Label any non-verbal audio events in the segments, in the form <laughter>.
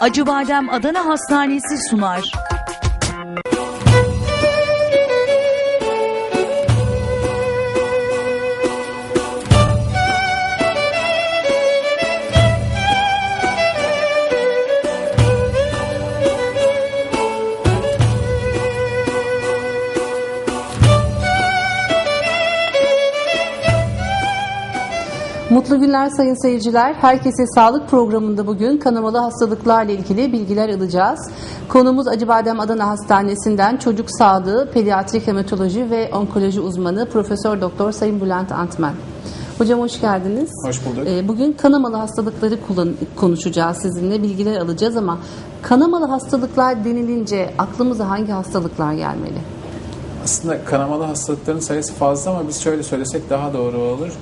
Acıbadem Adana Hastanesi sunar. Mutlu günler sayın seyirciler. Herkese sağlık programında bugün kanamalı hastalıklarla ilgili bilgiler alacağız. Konumuz Acıbadem Adana Hastanesi'nden çocuk sağlığı, pediatrik hematoloji ve onkoloji uzmanı Profesör Doktor Sayın Bülent Antmen. Hocam hoş geldiniz. Hoş bulduk. Ee, Bugün kanamalı hastalıkları konuşacağız sizinle, bilgiler alacağız ama kanamalı hastalıklar denilince aklımıza hangi hastalıklar gelmeli? Aslında kanamalı hastalıkların sayısı fazla ama biz şöyle söylesek daha doğru olur.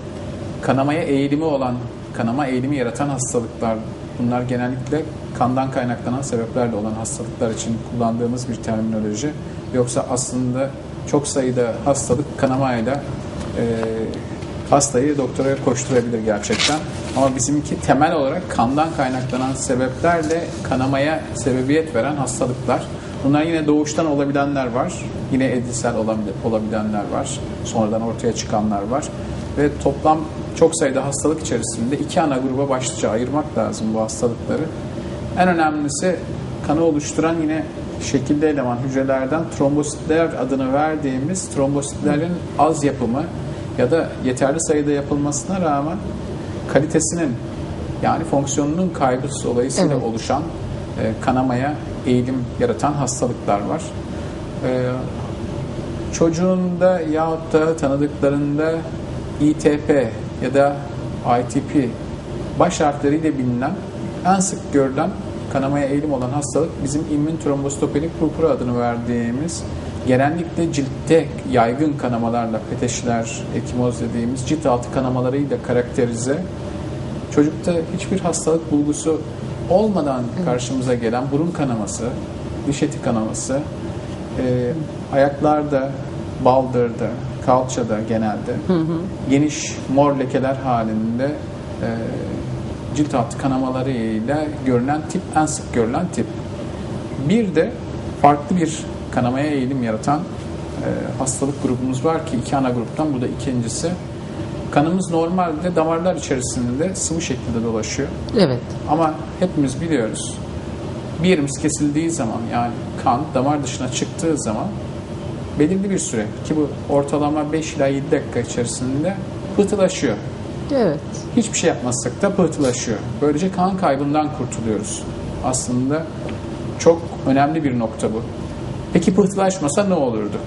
Kanamaya eğilimi olan, kanama eğilimi yaratan hastalıklar bunlar genellikle kandan kaynaklanan sebeplerle olan hastalıklar için kullandığımız bir terminoloji. Yoksa aslında çok sayıda hastalık kanamayla e, hastayı doktora koşturabilir gerçekten. Ama bizimki temel olarak kandan kaynaklanan sebeplerle kanamaya sebebiyet veren hastalıklar. Bunlar yine doğuştan olabilenler var. Yine edilsel olabil- olabilenler var. Sonradan ortaya çıkanlar var. Ve toplam çok sayıda hastalık içerisinde iki ana gruba başlıca ayırmak lazım bu hastalıkları. En önemlisi kanı oluşturan yine şekilde eleman hücrelerden trombositler adını verdiğimiz trombositlerin az yapımı ya da yeterli sayıda yapılmasına rağmen kalitesinin yani fonksiyonunun kaybı dolayısıyla Evet. oluşan e, kanamaya eğilim yaratan hastalıklar var. E, çocuğunda yahut da tanıdıklarında ITP ya da ITP baş harfleriyle bilinen en sık görülen kanamaya eğilim olan hastalık bizim immün trombositopenik purpura adını verdiğimiz genellikle ciltte yaygın kanamalarla peteşler, ekimoz dediğimiz cilt altı kanamalarıyla karakterize çocukta hiçbir hastalık bulgusu olmadan karşımıza gelen burun kanaması, diş eti kanaması, e, ayaklarda, baldırda, kalçada genelde geniş mor lekeler halinde e, cilt altı kanamalarıyla görülen tip en sık görülen tip. Bir de farklı bir kanamaya eğilim yaratan e, hastalık grubumuz var ki iki ana gruptan bu da ikincisi. Kanımız normalde damarlar içerisinde sıvı şeklinde dolaşıyor. Evet. Ama hepimiz biliyoruz bir yerimiz kesildiği zaman yani kan damar dışına çıktığı zaman belirli bir süre ki bu ortalama 5 ila 7 dakika içerisinde pıhtılaşıyor. Evet. Hiçbir şey yapmazsak da pıhtılaşıyor. Böylece kan kaybından kurtuluyoruz. Aslında çok önemli bir nokta bu. Peki pıhtılaşmasa ne olurduk?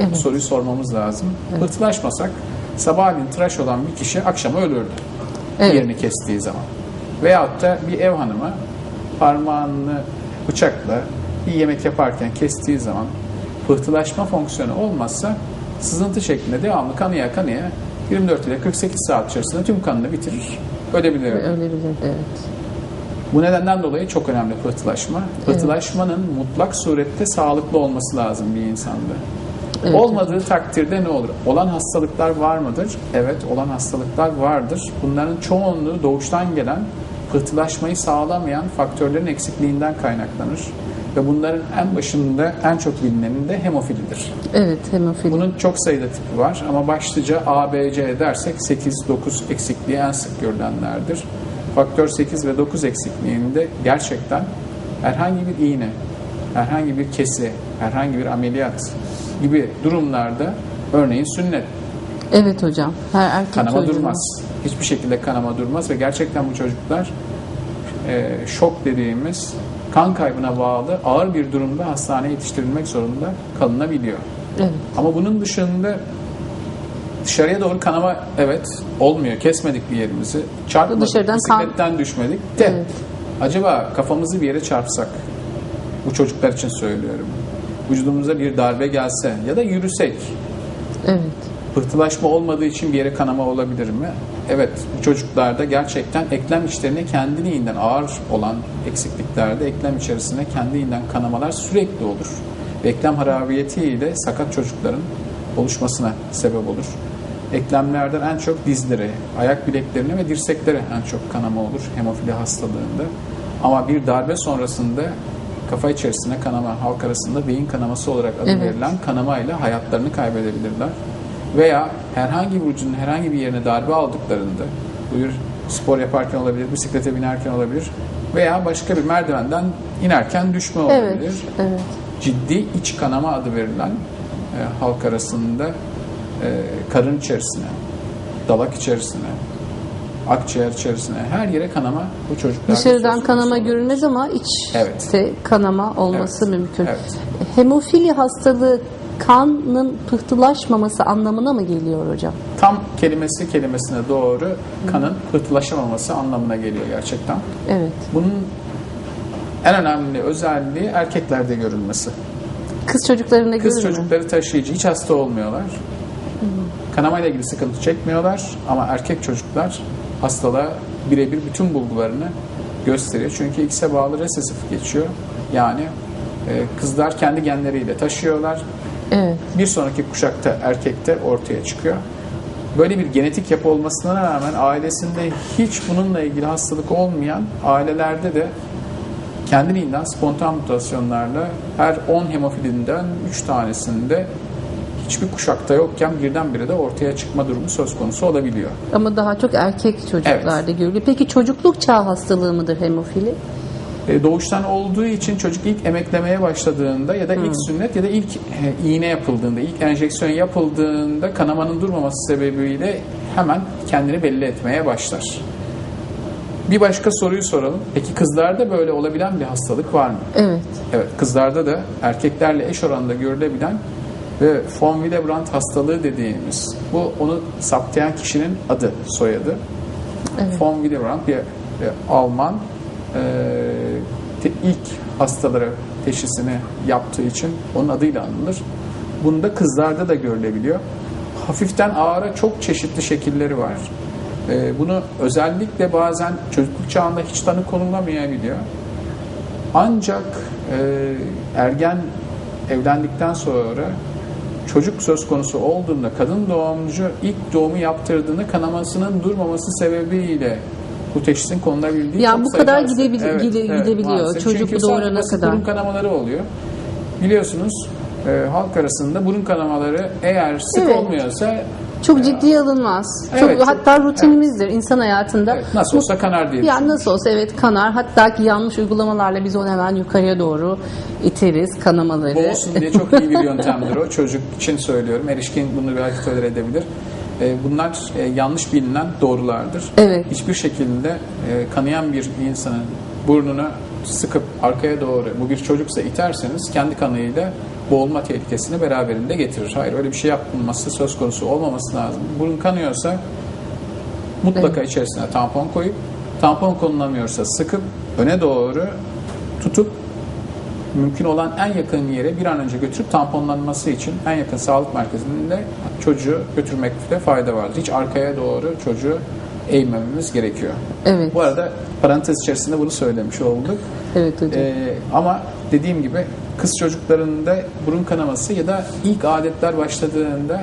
Evet. soruyu sormamız lazım. Pıhtılaşmasak sabahleyin tıraş olan bir kişi akşama ölürdü. Evet. Yerini kestiği zaman. Veyahut da bir ev hanımı parmağını bıçakla bir yemek yaparken kestiği zaman pıhtılaşma fonksiyonu olmazsa sızıntı şeklinde devamlı kanıya kanıya 24 ile 48 saat içerisinde tüm kanını bitirir, ölebilir. Ölebilir. Evet. Bu nedenden dolayı çok önemli pıhtılaşma. Pıhtılaşmanın mutlak surette sağlıklı olması lazım bir insanda. Evet, Olmadığı takdirde ne olur? Olan hastalıklar var mıdır? Evet, olan hastalıklar vardır. Bunların çoğunluğu doğuştan gelen pıhtılaşmayı sağlamayan faktörlerin eksikliğinden kaynaklanır. Ve bunların en başında en çok bilineni de hemofilidir. Evet. Hemofili. Bunun çok sayıda tipi var ama başlıca A, B, C dersek 8, 9 eksikliği en sık görülenlerdir. Faktör 8 ve 9 eksikliğinde gerçekten herhangi bir iğne, herhangi bir kesi, herhangi bir ameliyat gibi durumlarda örneğin sünnet Evet hocam. Her erkek kanama çocuğun- durmaz. Hiçbir şekilde kanama durmaz ve gerçekten bu çocuklar e, şok dediğimiz kan kaybına bağlı ağır bir durumda hastaneye yetiştirilmek zorunda kalınabiliyor. Evet. Ama bunun dışında dışarıya doğru kanama evet olmuyor. Kesmedik bir yerimizi. Çarpmadık. Dışarıdan kan- bisikletten düşmedik. De Evet. acaba kafamızı bir yere çarpsak bu çocuklar için söylüyorum. Vücudumuza bir darbe gelse ya da yürüsek Evet. pıhtılaşma olmadığı için bir yere kanama olabilir mi? Evet, bu çocuklarda gerçekten eklem içlerine kendiliğinden ağır olan eksikliklerde eklem içerisine kendiliğinden kanamalar sürekli olur. Ve eklem harabiyetiyle sakat çocukların oluşmasına sebep olur. eklemlerden en çok dizleri, ayak bileklerine ve dirseklere en çok kanama olur hemofili hastalığında. Ama bir darbe sonrasında kafa içerisine kanama, halk arasında beyin kanaması olarak adı Evet. verilen kanamayla hayatlarını kaybedebilirler. Veya herhangi bir ucunun herhangi bir yerine darbe aldıklarında, bu bir spor yaparken olabilir, bisiklete binerken olabilir veya başka bir merdivenden inerken düşme olabilir Evet, evet. ciddi iç kanama adı verilen e, halk arasında e, karın içerisine, dalak içerisine, akciğer içerisine her yere kanama bu çocuklarda Dışarıdan kanama olur. görünmez ama içte Evet. kanama olması Evet, mümkün. evet. Hemofili hastalığı kanın pıhtılaşmaması anlamına mı geliyor hocam? Tam kelimesi kelimesine doğru kanın pıhtılaşamaması anlamına geliyor gerçekten. Evet. Bunun en önemli özelliği erkeklerde görülmesi. Kız çocuklarında Kız görülür mü? çocukları taşıyıcı hiç hasta olmuyorlar. Kanamayla ilgili sıkıntı çekmiyorlar ama erkek çocuklar hastalığa birebir bütün bulgularını gösteriyor. Çünkü X'e bağlı resesif geçiyor. Yani e, kızlar kendi genleriyle taşıyorlar. Evet. Bir sonraki kuşakta erkekte ortaya çıkıyor. Böyle bir genetik yapı olmasına rağmen ailesinde hiç bununla ilgili hastalık olmayan ailelerde de kendiliğinden spontan mutasyonlarla her 10 hemofilinden 3 tanesinde hiçbir kuşakta yokken birdenbire de ortaya çıkma durumu söz konusu olabiliyor. Ama daha çok erkek çocuklarda görülüyor. Peki çocukluk çağ hastalığı mıdır hemofili? E, doğuştan olduğu için çocuk ilk emeklemeye başladığında ya da ilk sünnet ya da ilk e, iğne yapıldığında, ilk enjeksiyon yapıldığında kanamanın durmaması sebebiyle hemen kendini belli etmeye başlar. Bir başka soruyu soralım. Peki kızlarda böyle olabilen bir hastalık var mı? Evet. Evet, kızlarda da erkeklerle eş oranında görülebilen ve von Willebrand hastalığı dediğimiz bu onu saptayan kişinin adı, soyadı. Evet. Von Willebrand bir, bir Alman te- ilk hastalara teşhisini yaptığı için onun adıyla anılır. Bunda kızlarda da görülebiliyor. Hafiften ağıra çok çeşitli şekilleri var. E, bunu özellikle bazen çocukluk çağında hiç tanı konulamayabiliyor. Ancak e, ergen evlendikten sonra çocuk söz konusu olduğunda kadın doğumcu ilk doğumu yaptırdığında kanamasının durmaması sebebiyle bu teşhisin konulabildiği Yani çok bu sayıda kadar hasta- gidebil- gide- gidebiliyor. maalesef. Çocuk Çünkü doğurana sadece kadar. burun kanamaları oluyor. Biliyorsunuz e, halk arasında burun kanamaları eğer sık Evet. olmuyorsa Çok ciddiye alınmaz. Evet, çok, çok- hatta rutinimizdir insan hayatında. evet, nasıl olsa kanar diye Yani nasıl olsa evet kanar. Hatta ki yanlış uygulamalarla biz onu hemen yukarıya doğru iteriz kanamaları. Bu olsun diye çok iyi bir yöntemdir o. <laughs> Çocuk için söylüyorum. Erişkin bunu belki tolere edebilir. E, Bunlar e, yanlış bilinen doğrulardır. Evet. Hiçbir şekilde e, kanayan bir insanın burnunu sıkıp arkaya doğru bu bir çocuksa iterseniz kendi kanıyla boğulma tehlikesini beraberinde getirir. Hayır öyle bir şey yapılması söz konusu olmaması lazım. Burun kanıyorsa mutlaka içerisine tampon koyup tampon konulamıyorsa sıkıp öne doğru tutup mümkün olan en yakın yere bir an önce götürüp tamponlanması için en yakın sağlık merkezinde çocuğu götürmekte fayda vardır. Hiç arkaya doğru çocuğu eğmememiz gerekiyor. Evet. Bu arada parantez içerisinde bunu söylemiş olduk. Evet hocam. Ee, ama dediğim gibi kız çocuklarında burun kanaması ya da ilk adetler başladığında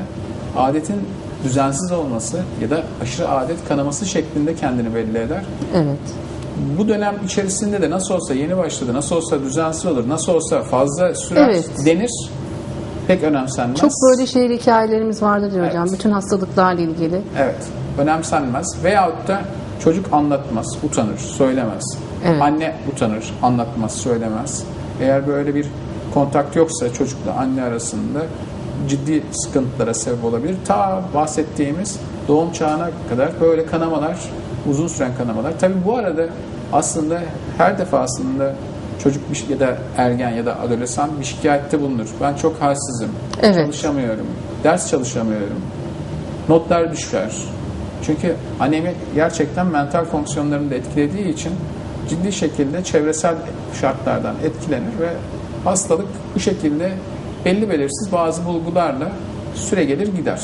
adetin düzensiz olması ya da aşırı adet kanaması şeklinde kendini belli eder. evet. Bu dönem içerisinde de nasıl olsa yeni başladı, nasıl olsa düzensiz olur, nasıl olsa fazla sürer Evet. denir. Pek önemsenmez. Çok böyle şeyli hikayelerimiz vardır diyor hocam. Evet. Bütün hastalıklarla ilgili. Evet, önemsenmez. Veyahut da çocuk anlatmaz, utanır, söylemez. Evet. Anne utanır, anlatmaz, söylemez. Eğer böyle bir kontak yoksa çocukla anne arasında ciddi sıkıntılara sebep olabilir. Ta bahsettiğimiz doğum çağına kadar böyle kanamalar, uzun süren kanamalar. Tabii bu arada aslında her defasında çocuk bir, ya da ergen ya da adolesan bir şikayette bulunur. Ben çok halsizim, Evet. çalışamıyorum, ders çalışamıyorum, notlar düşer. Çünkü anemi gerçekten mental fonksiyonlarını da etkilediği için ciddi şekilde çevresel şartlardan etkilenir ve hastalık bu şekilde belli belirsiz bazı bulgularla süre gelir gider.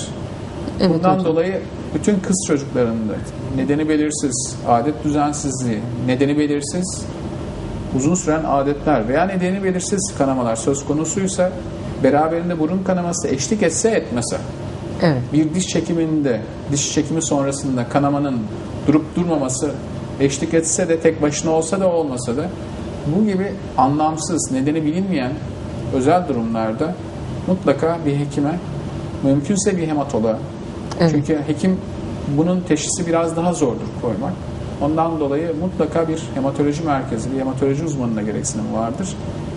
Evet Bundan hocam. dolayı bütün kız çocuklarında nedeni belirsiz, adet düzensizliği, nedeni belirsiz, uzun süren adetler veya nedeni belirsiz kanamalar söz konusuysa beraberinde burun kanaması eşlik etse etmese Evet. Bir diş çekiminde, diş çekimi sonrasında kanamanın durup durmaması eşlik etse de tek başına olsa da olmasa da bu gibi anlamsız, nedeni bilinmeyen özel durumlarda mutlaka bir hekime, mümkünse bir hematoloğa. Evet. Çünkü hekim bunun teşhisi biraz daha zordur koymak. Ondan dolayı mutlaka bir hematoloji merkezi, bir hematoloji uzmanına gereksinim vardır.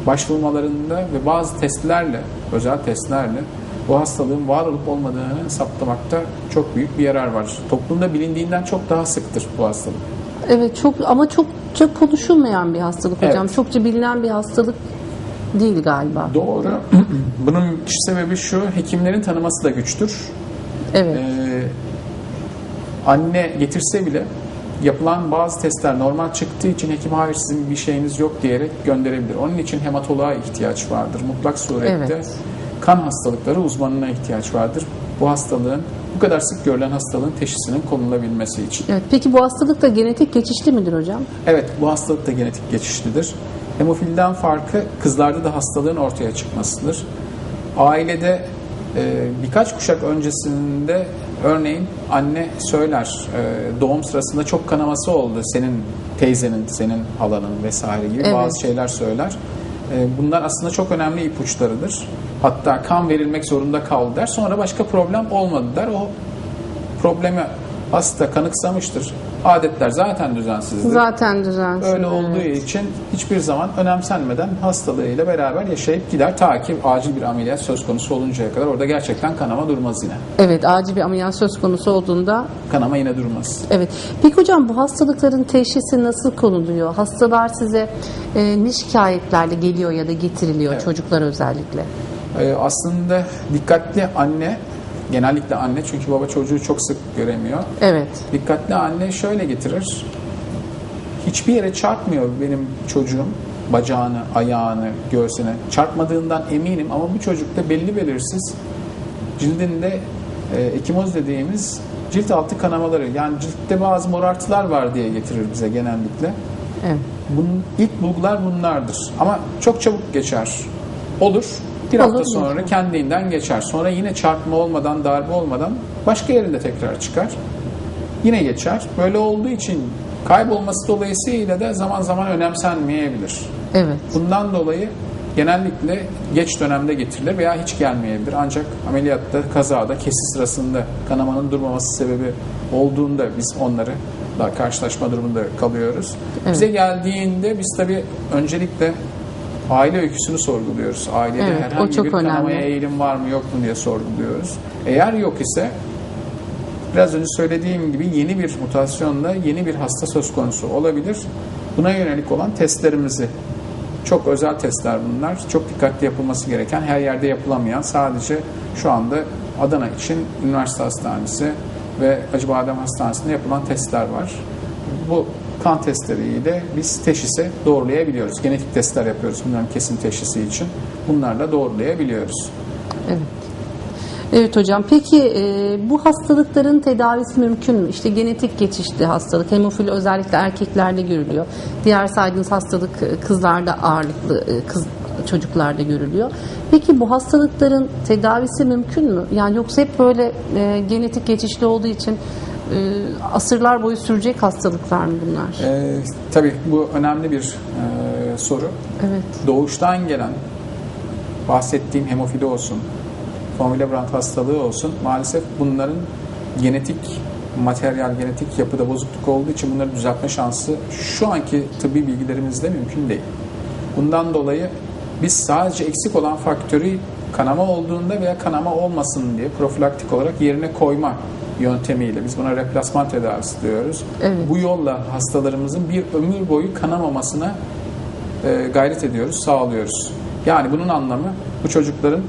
Başvurmalarında ve bazı testlerle, özel testlerle bu hastalığın var olup olmadığını saptamakta çok büyük bir yarar var. Toplumda bilindiğinden çok daha sıktır bu hastalık. Evet çok ama çokça konuşulmayan bir hastalık hocam. Evet. Çokça bilinen bir hastalık değil galiba. Doğru. <clears throat> Bunun sebebi şu, hekimlerin tanıması da güçtür. Evet. Ee, anne getirse bile yapılan bazı testler normal çıktığı için hekim hayır sizin bir şeyiniz yok diyerek gönderebilir. Onun için hematoloğa ihtiyaç vardır. Mutlak surette Evet. kan hastalıkları uzmanına ihtiyaç vardır. Bu hastalığın bu kadar sık görülen hastalığın teşhisinin konulabilmesi için. Evet. Peki bu hastalık da genetik geçişli midir hocam? Evet bu hastalık da genetik geçişlidir. Hemofilden farkı kızlarda da hastalığın ortaya çıkmasıdır. Ailede birkaç kuşak öncesinde örneğin anne söyler e, doğum sırasında çok kanaması oldu senin teyzenin, senin halanın vesaire gibi Evet. bazı şeyler söyler. E, bunlar aslında çok önemli ipuçlarıdır. Hatta kan verilmek zorunda kaldı der. Sonra başka problem olmadı der. O problemi hasta kanıksamıştır. Adetler zaten düzensizdir. Zaten düzensiz. Öyle olduğu için hiçbir zaman önemsenmeden hastalığıyla beraber yaşayıp gider. Ta ki acil bir ameliyat söz konusu oluncaya kadar orada gerçekten kanama durmaz yine. Evet acil bir ameliyat söz konusu olduğunda Kanama yine durmaz. Evet. Peki hocam bu hastalıkların teşhisi nasıl konuluyor? Hastalar size e, ne şikayetlerle geliyor ya da getiriliyor Evet. çocuklar özellikle? Ee, aslında dikkatli anne, genellikle anne çünkü baba çocuğu çok sık göremiyor. Evet. Dikkatli anne şöyle getirir. Hiçbir yere çarpmıyor benim çocuğum bacağını, ayağını, göğsüne. Çarpmadığından eminim ama bu çocukta belli belirsiz cildinde e, ekimoz dediğimiz cilt altı kanamaları yani ciltte bazı morartılar var diye getirir bize genellikle. Evet. Bunun ilk bulgular bunlardır. Ama çok çabuk geçer. Olur. Bir Olur, hafta sonra kendinden geçer. Sonra yine çarpma olmadan, darbe olmadan başka yerinde tekrar çıkar. Yine geçer. Böyle olduğu için kaybolması dolayısıyla da zaman zaman önemsenmeyebilir. Evet. Bundan dolayı genellikle geç dönemde getirilir veya hiç gelmeyebilir. Ancak ameliyatta, kazada, kesis sırasında kanamanın durmaması sebebi olduğunda biz onları daha karşılaşma durumunda kalıyoruz. Bize geldiğinde biz tabii öncelikle aile öyküsünü sorguluyoruz. Ailede Evet, o herhangi çok bir kanamaya önemli. eğilim var mı yok mu diye sorguluyoruz. Eğer yok ise biraz önce söylediğim gibi yeni bir mutasyonla yeni bir hasta söz konusu olabilir. Buna yönelik olan testlerimizi çok özel testler bunlar. Çok dikkatli yapılması gereken, her yerde yapılamayan, sadece şu anda Adana için üniversite hastanesi ve Acıbadem Hastanesi'nde yapılan testler var. Bu kan testleriyle biz teşhise doğrulayabiliyoruz. Genetik testler yapıyoruz bunların kesin teşhisi için. Bunlarla doğrulayabiliyoruz. Evet. Evet hocam. Peki e, bu hastalıkların tedavisi mümkün mü? İşte genetik geçişli hastalık, hemofili özellikle erkeklerde görülüyor. Diğer saydığınız hastalık e, kızlarda ağırlıklı e, kız çocuklarda görülüyor. Peki bu hastalıkların tedavisi mümkün mü? Yani yoksa hep böyle e, genetik geçişli olduğu için asırlar boyu sürecek hastalıklar mı bunlar? Ee, tabii bu önemli bir e, soru. Evet. Doğuştan gelen bahsettiğim hemofili olsun, von Willebrand hastalığı olsun maalesef bunların genetik materyal, genetik yapıda bozukluk olduğu için bunları düzeltme şansı şu anki tıbbi bilgilerimizde mümkün değil. Bundan dolayı biz sadece eksik olan faktörü kanama olduğunda veya kanama olmasın diye profilaktik olarak yerine koyma yöntemiyle biz buna replasman tedavisi diyoruz. Evet. Bu yolla hastalarımızın bir ömür boyu kanamamasına e, gayret ediyoruz, sağlıyoruz. Yani bunun anlamı bu çocukların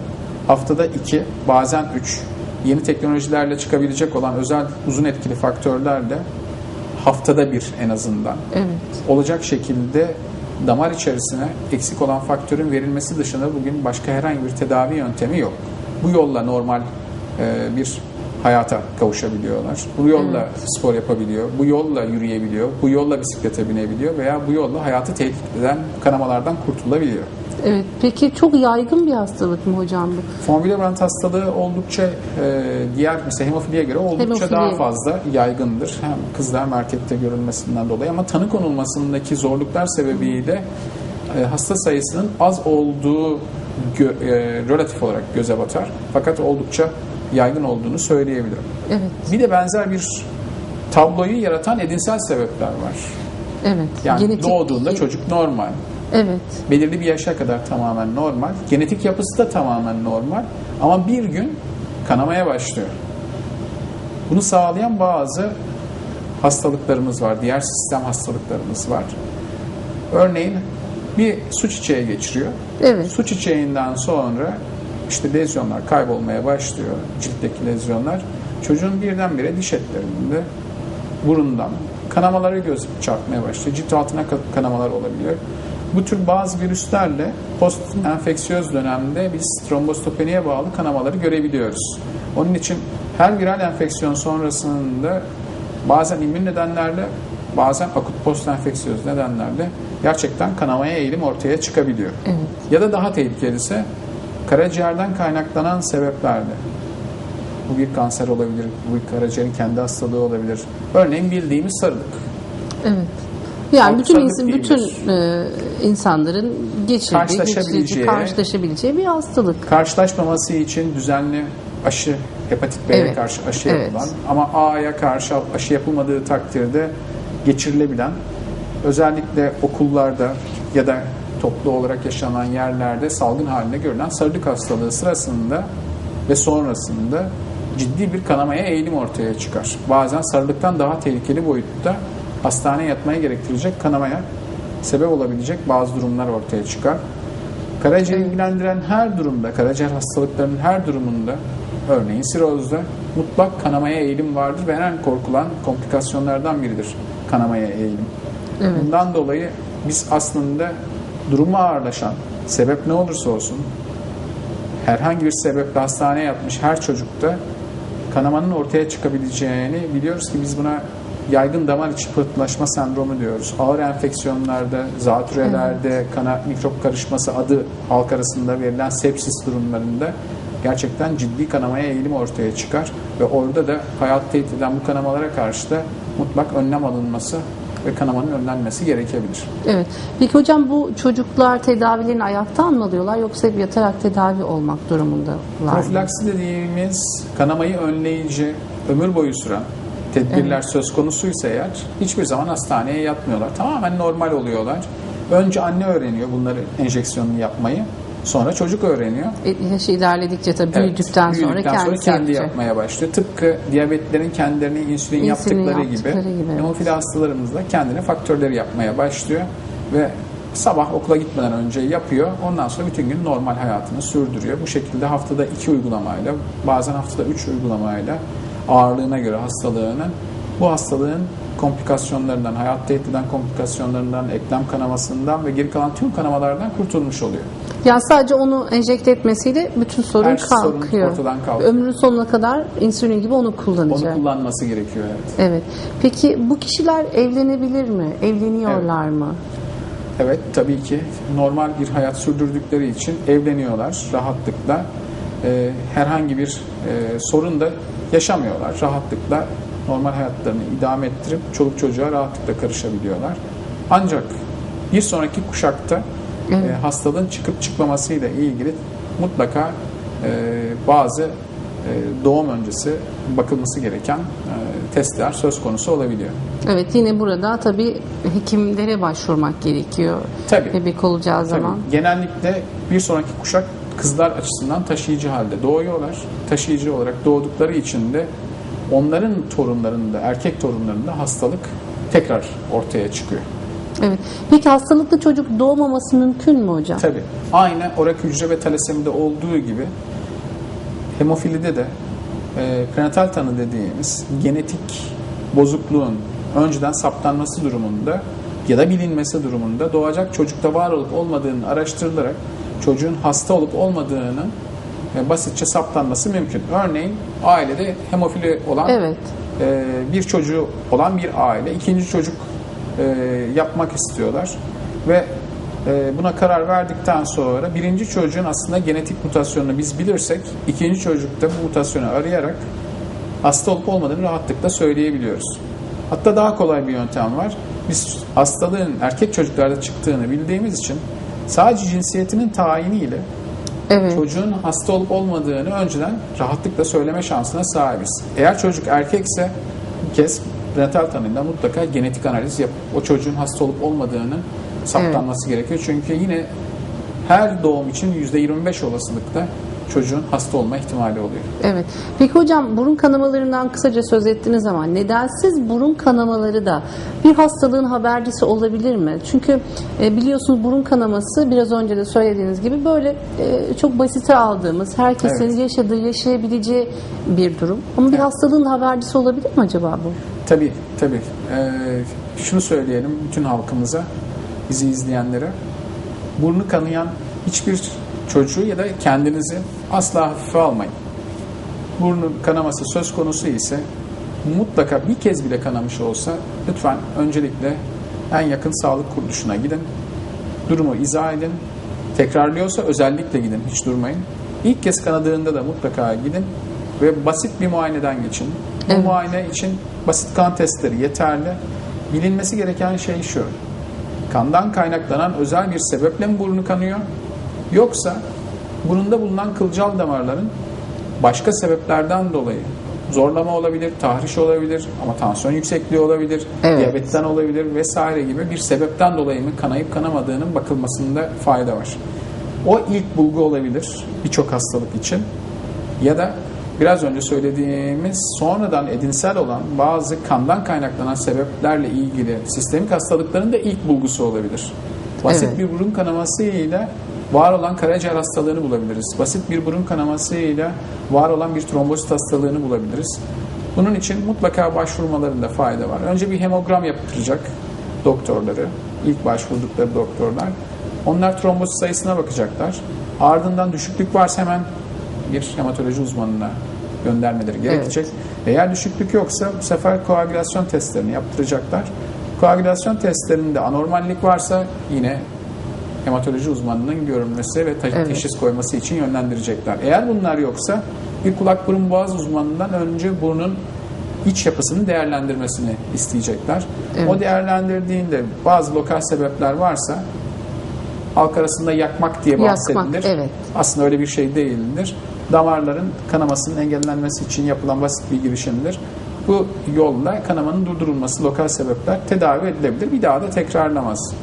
haftada iki, bazen üç yeni teknolojilerle çıkabilecek olan özel uzun etkili faktörlerle haftada bir en azından Evet. olacak şekilde damar içerisine eksik olan faktörün verilmesi dışında bugün başka herhangi bir tedavi yöntemi yok. Bu yolla normal e, bir hayata kavuşabiliyorlar. Bu yolla spor yapabiliyor, bu yolla yürüyebiliyor, bu yolla bisiklete binebiliyor veya bu yolla hayatı tehdit eden kanamalardan kurtulabiliyor. Evet. Peki çok yaygın bir hastalık mı hocam bu? Von Willebrand hastalığı oldukça e, diğer mesela hemofiliye göre oldukça Hemofili. daha fazla yaygındır. Hem kızda hem erkekte görülmesinden dolayı ama tanı konulmasındaki zorluklar sebebiyle e, hasta sayısının az olduğu gö- e, relatif olarak göze batar. Fakat oldukça yaygın olduğunu söyleyebilirim. Evet. Bir de benzer bir tabloyu yaratan edinsel sebepler var. Evet. Yani Genetik- doğduğunda çocuk normal. Evet. belirli bir yaşa kadar tamamen normal. Genetik yapısı da tamamen normal. Ama bir gün kanamaya başlıyor. Bunu sağlayan bazı hastalıklarımız var. Diğer sistem hastalıklarımız var. Örneğin bir su çiçeği geçiriyor. Evet. Su çiçeğinden sonra işte lezyonlar kaybolmaya başlıyor. Ciltteki lezyonlar. Çocuğun birdenbire diş etlerinde, burundan kanamaları göz çarpmaya başlıyor. Cilt altına ka- kanamalar olabiliyor. Bu tür bazı virüslerle post enfeksiyöz dönemde biz trombostopeniye bağlı kanamaları görebiliyoruz. Onun için her viral enfeksiyon sonrasında bazen immün nedenlerle bazen akut post enfeksiyöz nedenlerle gerçekten kanamaya eğilim ortaya çıkabiliyor. Evet. Ya da daha tehlikelisi karaciğerden kaynaklanan sebeplerle. Bu bir kanser olabilir, bu bir karaciğerin kendi hastalığı olabilir. Örneğin bildiğimiz sarılık. Evet. Yani bütün insan, bütün e, insanların geçirdiği, Karşılaşabileceği- geçirdiği, karşılaşabileceği bir hastalık. Karşılaşmaması için düzenli aşı, hepatit B'ye Evet. karşı aşı Evet. yapılan ama A'ya karşı aşı yapılmadığı takdirde geçirilebilen, özellikle okullarda ya da toplu olarak yaşanan yerlerde salgın haline görülen sarılık hastalığı sırasında ve sonrasında ciddi bir kanamaya eğilim ortaya çıkar. Bazen sarılıktan daha tehlikeli boyutta hastaneye yatmaya gerektirecek kanamaya sebep olabilecek bazı durumlar ortaya çıkar. Karaciğeri ilgilendiren her durumda, karaciğer hastalıklarının her durumunda, örneğin sirozda mutlak kanamaya eğilim vardır ve en korkulan komplikasyonlardan biridir kanamaya eğilim. Evet. Bundan dolayı biz aslında durumu ağırlaşan, sebep ne olursa olsun, herhangi bir sebeple hastaneye yatmış her çocukta kanamanın ortaya çıkabileceğini biliyoruz ki biz buna yaygın damar içi pıhtılaşma sendromu diyoruz. Ağır enfeksiyonlarda, zatürrelerde, kana, mikrop karışması adı halk arasında verilen sepsis durumlarında gerçekten ciddi kanamaya eğilim ortaya çıkar ve orada da hayat tehdit eden bu kanamalara karşı da mutlak önlem alınması ve kanamanın önlenmesi gerekebilir. Evet. Peki hocam bu çocuklar tedavilerini ayaktan mı alıyorlar yoksa hep yatarak tedavi olmak durumundalar mı? Profilaksi dediğimiz kanamayı önleyici, ömür boyu süren tedbirler söz konusuysa eğer hiçbir zaman hastaneye yatmıyorlar. Tamamen normal oluyorlar. Önce anne öğreniyor bunları enjeksiyonunu yapmayı. Sonra çocuk öğreniyor. E, Yaşı ilerledikçe tabii Evet, büyüdükten sonra büyüdükten sonra kendisi kendi yapacak. yapmaya başlıyor. Tıpkı diyabetlerin kendilerine insülin, İnsülin yaptıkları, yaptıkları gibi, gibi, evet. hemofili hastalarımız da kendine faktörleri yapmaya başlıyor ve sabah okula gitmeden önce yapıyor. Ondan sonra bütün gün normal hayatını sürdürüyor. Bu şekilde haftada iki uygulamayla, bazen haftada üç uygulamayla ağırlığına göre hastalığının bu hastalığın komplikasyonlarından, hayat tehdit komplikasyonlarından, eklem kanamasından ve geri kalan tüm kanamalardan kurtulmuş oluyor. Yani sadece onu enjekte etmesiyle bütün sorun Her sorun kalkıyor. ortadan kalkıyor. Ömrünün sonuna kadar insülin gibi onu kullanacak. Onu kullanması gerekiyor. Evet. Evet. Peki bu kişiler evlenebilir mi? Evleniyorlar mı? Evet tabii ki normal bir hayat sürdürdükleri için evleniyorlar rahatlıkla. Ee, herhangi bir e, sorun da yaşamıyorlar. Rahatlıkla normal hayatlarını idame ettirip çoluk çocuğa rahatlıkla karışabiliyorlar. Ancak bir sonraki kuşakta e, hastalığın çıkıp çıkmamasıyla ilgili mutlaka e, bazı e, doğum öncesi bakılması gereken e, testler söz konusu olabiliyor. Evet yine burada tabii hekimlere başvurmak gerekiyor. Tabii. Bebek olacağı Tabii, zaman. genellikle bir sonraki kuşak kızlar açısından taşıyıcı halde doğuyorlar. Taşıyıcı olarak doğdukları için de onların torunlarında, erkek torunlarında hastalık tekrar ortaya çıkıyor. Evet. Peki hastalıklı çocuk doğmaması mümkün mü hocam? Tabii. Aynı orak hücre ve talasemide olduğu gibi hemofilide de e, prenatal tanı dediğimiz genetik bozukluğun önceden saptanması durumunda ya da bilinmesi durumunda doğacak çocukta var olup olmadığını araştırılarak çocuğun hasta olup olmadığının e, basitçe saptanması mümkün. Örneğin ailede hemofili olan Evet. e, bir çocuğu olan bir aile ikinci çocuk yapmak istiyorlar ve e, buna karar verdikten sonra birinci çocuğun aslında genetik mutasyonunu biz bilirsek ikinci çocukta bu mutasyonu arayarak hasta olup olmadığını rahatlıkla söyleyebiliyoruz. Hatta daha kolay bir yöntem var. Biz hastalığın erkek çocuklarda çıktığını bildiğimiz için sadece cinsiyetinin tayiniyle Evet. çocuğun hasta olup olmadığını önceden rahatlıkla söyleme şansına sahibiz. Eğer çocuk erkekse kez prenatal tanıyla mutlaka genetik analiz yapıp o çocuğun hasta olup olmadığını saptanması gerekiyor. Çünkü yine her doğum için %25 olasılıkla çocuğun hasta olma ihtimali oluyor. Evet. Peki hocam burun kanamalarından kısaca söz ettiğiniz zaman nedensiz burun kanamaları da bir hastalığın habercisi olabilir mi? Çünkü e, biliyorsunuz burun kanaması biraz önce de söylediğiniz gibi böyle e, çok basite aldığımız, herkesin Evet. yaşadığı, yaşayabileceği bir durum. Ama bir hastalığın habercisi olabilir mi acaba bu? Tabii tabii. Ee, şunu söyleyelim bütün halkımıza, bizi izleyenlere. Burnu kanayan hiçbir çocuğu ya da kendinizi asla hafife almayın. Burnu kanaması söz konusu ise mutlaka bir kez bile kanamış olsa lütfen öncelikle en yakın sağlık kuruluşuna gidin. Durumu izah edin. Tekrarlıyorsa özellikle gidin, hiç durmayın. İlk kez kanadığında da mutlaka gidin ve basit bir muayeneden geçin. Bu Evet. muayene için basit kan testleri yeterli. Bilinmesi gereken şey şu. Kandan kaynaklanan özel bir sebeple mi burnu kanıyor? Yoksa burunda bulunan kılcal damarların başka sebeplerden dolayı zorlama olabilir, tahriş olabilir ama tansiyon yüksekliği olabilir, Evet. diyabetten olabilir vesaire gibi bir sebepten dolayı mı kanayıp kanamadığının bakılmasında fayda var. O ilk bulgu olabilir birçok hastalık için ya da biraz önce söylediğimiz sonradan edinsel olan bazı kandan kaynaklanan sebeplerle ilgili sistemik hastalıkların da ilk bulgusu olabilir. Basit Evet. bir burun kanaması ile var olan karaciğer hastalığını bulabiliriz. Basit bir burun kanaması ile var olan bir trombozit hastalığını bulabiliriz. Bunun için mutlaka başvurmalarında fayda var. Önce bir hemogram yaptıracak doktorları, ilk başvurdukları doktorlar. Onlar trombozit sayısına bakacaklar. Ardından düşüklük varsa hemen bir hematoloji uzmanına göndermeleri gerekecek. Eğer düşüklük yoksa bu sefer koagülasyon testlerini yaptıracaklar. Koagülasyon testlerinde anormallik varsa yine hematoloji uzmanının görülmesi ve Evet. teşhis koyması için yönlendirecekler. Eğer bunlar yoksa bir kulak burun boğaz uzmanından önce burnun iç yapısını değerlendirmesini isteyecekler. Evet. O değerlendirdiğinde bazı lokal sebepler varsa halk arasında yakmak diye Yakmak, bahsedilir. evet. Aslında öyle bir şey değildir. Damarların kanamasının engellenmesi için yapılan basit bir girişimdir. Bu yolla kanamanın durdurulması lokal sebepler tedavi edilebilir. Bir daha da tekrarlamaz.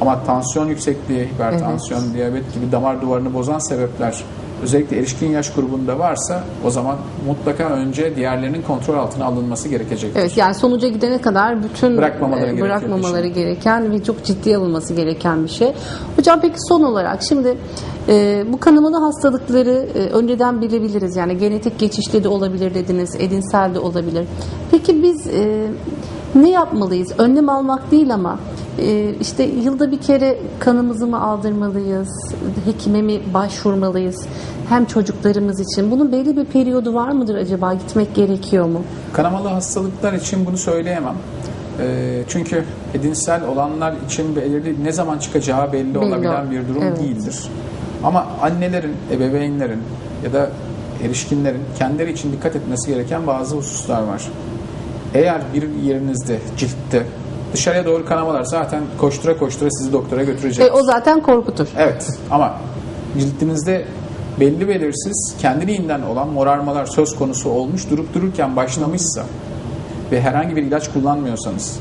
Ama tansiyon yüksekliği, hipertansiyon, diyabet gibi damar duvarını bozan sebepler özellikle erişkin yaş grubunda varsa o zaman mutlaka önce diğerlerinin kontrol altına alınması gerekecektir. Evet yani sonuca gidene kadar bütün Bırakmamaları e, bırakmamaları gereken ve çok ciddi alınması gereken bir şey. Hocam peki son olarak şimdi e, bu kanamalı hastalıkları e, önceden bilebiliriz. Yani genetik geçişli de olabilir dediniz, edinsel de olabilir. Peki biz e, ne yapmalıyız? Önlem almak değil ama e, işte yılda bir kere kanımızı mı aldırmalıyız? Hekime mi başvurmalıyız? Hem çocuklarımız için. Bunun belli bir periyodu var mıdır acaba? Gitmek gerekiyor mu? Kanamalı hastalıklar için bunu söyleyemem. Ee, çünkü edinsel olanlar için belirli ne zaman çıkacağı belli, Belli olabilen ol- bir durum evet. değildir. Ama annelerin, ebeveynlerin ya da erişkinlerin kendileri için dikkat etmesi gereken bazı hususlar var. Eğer bir yerinizde, ciltte dışarıya doğru kanamalar zaten koştura koştura sizi doktora götürecek. E, o zaten korkutur. Evet ama cildinizde belli belirsiz kendiliğinden olan morarmalar söz konusu olmuş durup dururken başlamışsa ve herhangi bir ilaç kullanmıyorsanız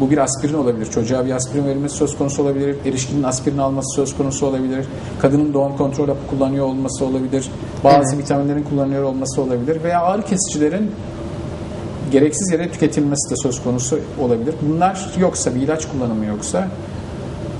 bu bir aspirin olabilir. Çocuğa bir aspirin verilmesi söz konusu olabilir. Erişkinin aspirin alması söz konusu olabilir. Kadının doğum kontrol hapı kullanıyor olması olabilir. Bazı Evet. vitaminlerin kullanıyor olması olabilir. Veya ağrı kesicilerin gereksiz yere tüketilmesi de söz konusu olabilir. Bunlar yoksa, bir ilaç kullanımı yoksa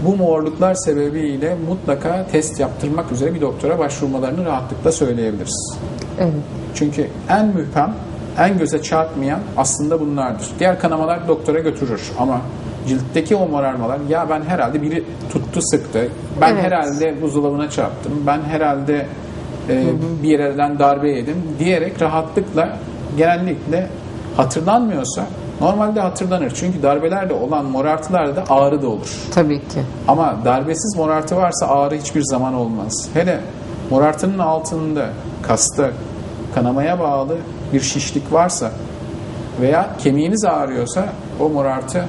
bu morluklar sebebiyle mutlaka test yaptırmak üzere bir doktora başvurmalarını rahatlıkla söyleyebiliriz. Evet. Çünkü en müphem, en göze çarpmayan aslında bunlardır. Diğer kanamalar doktora götürür ama ciltteki o morarmalar ya ben herhalde biri tuttu sıktı, ben Evet. herhalde buzdolabına çarptım, ben herhalde e, bir yerden darbe yedim diyerek rahatlıkla genellikle hatırlanmıyorsa Normalde hatırlanır. Çünkü darbelerde olan morartılarda da ağrı da olur. Tabii ki. Ama darbesiz morartı varsa ağrı hiçbir zaman olmaz. Hele morartının altında kasta kanamaya bağlı bir şişlik varsa veya kemiğiniz ağrıyorsa o morartı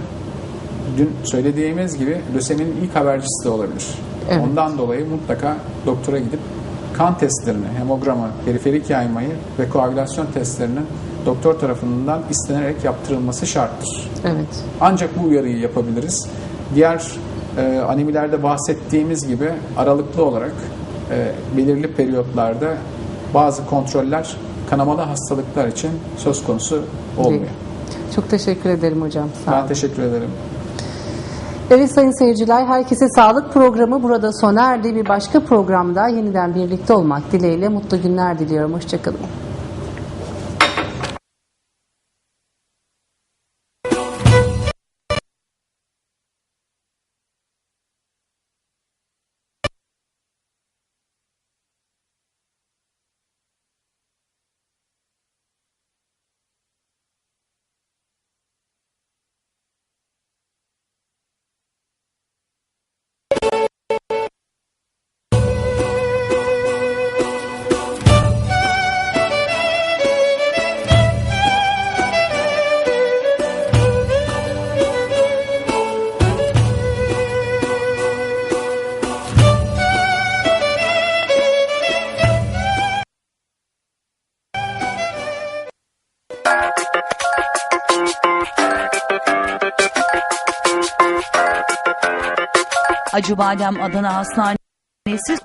dün söylediğimiz gibi löseminin ilk habercisi de olabilir. Evet. Ondan dolayı mutlaka doktora gidip kan testlerini, hemogramı, periferik yaymayı ve koagülasyon testlerinin doktor tarafından istenerek yaptırılması şarttır. Evet. Ancak bu uyarıyı yapabiliriz. Diğer e, animilerde bahsettiğimiz gibi aralıklı olarak e, belirli periyotlarda bazı kontroller kanamalı hastalıklar için söz konusu olmuyor. Çok teşekkür ederim hocam. Sağ olun. Ben teşekkür ederim. Evet sayın seyirciler, Herkese Sağlık programı burada sona erdi. Bir başka programda yeniden birlikte olmak dileğiyle mutlu günler diliyorum. Hoşçakalın. Acıbadem Adana Hastanesi